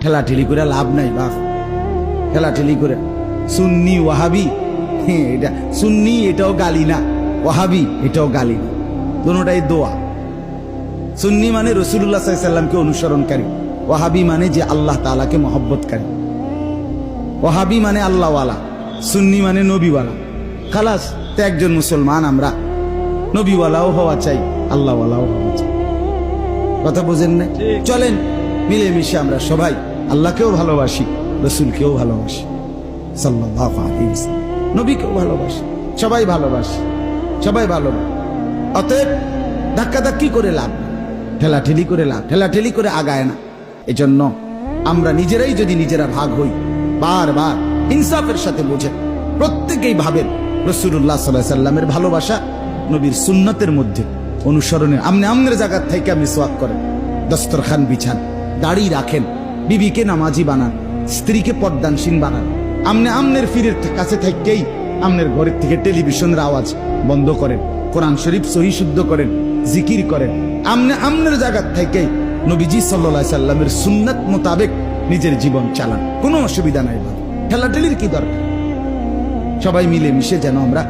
ঠেলাঠেলি করে লাভ নাই বাপ। ঠেলাঠেলি করে। সুন্নি ওয়াহাবি হ্যাঁ, এটা সুন্নি এটাও গালি না ওয়াহাবি এটাও গালি না দুটাই দোয়া। সুন্নি মানে রসুল্লাহ সাল্লামকে অনুসরণকারী ওয়াহাবি মানে যে আল্লাহ তালাকে মহব্বতকারী। ওয়াহাবি মানে আল্লাহওয়ালা সুন্নি মানে নবীওয়ালা। খালাস তো একজন মুসলমান আমরা নবীওয়ালাও হওয়া চাই আল্লাহওয়ালাও হওয়া চাই। কথা বোঝেন না চলেন মিলেমিশে আমরা সবাই আল্লাহকেও ভালোবাসি, রসুলকেও ভালোবাসি। নবীকেও ভালোবাসি, সবাই ভালোবাসি, সবাই ভালো অতএব ধাক্কা ধাক্কি করে লাভ। ঠেলাঠেলি করে লাভ, ঠেলাঠেলি করে আগায় না। এজন্য আমরা নিজেরাই যদি নিজেরা ভাগ হই, বারবার ইনসাফের সাথে বোঝেন, প্রত্যেকেই ভাবেন রসুল্লাহ সাল্লাহ সাল্লামের ভালোবাসা নবীর সুন্নতের মধ্যে অনুসরণে আমনে আমনের জায়গার থেকে সোয়াক করেন, দস্তরখান বিছান, দাড়ি রাখেন বিবিকে নামাজি বানান, স্ত্রীকে পর্দানসীন বানান। আমনে আমনের ফিরের কাছে থাকতেই আমনের ঘরের থেকে টেলিভিশনের আওয়াজ বন্ধ করেন, কোরআন শরীফ সহি শুদ্ধ করেন, জিকির করেন। আমনে আমনের জায়গার থেকেই নবীজি সাল্লা সাল্লামের সুন্নাত মোতাবেক নিজের জীবন চালান। কোনো অসুবিধা নাই ভাই ঠেলাঠেলির কি দরকার? সবাই মিলে মিশে যেন আমরা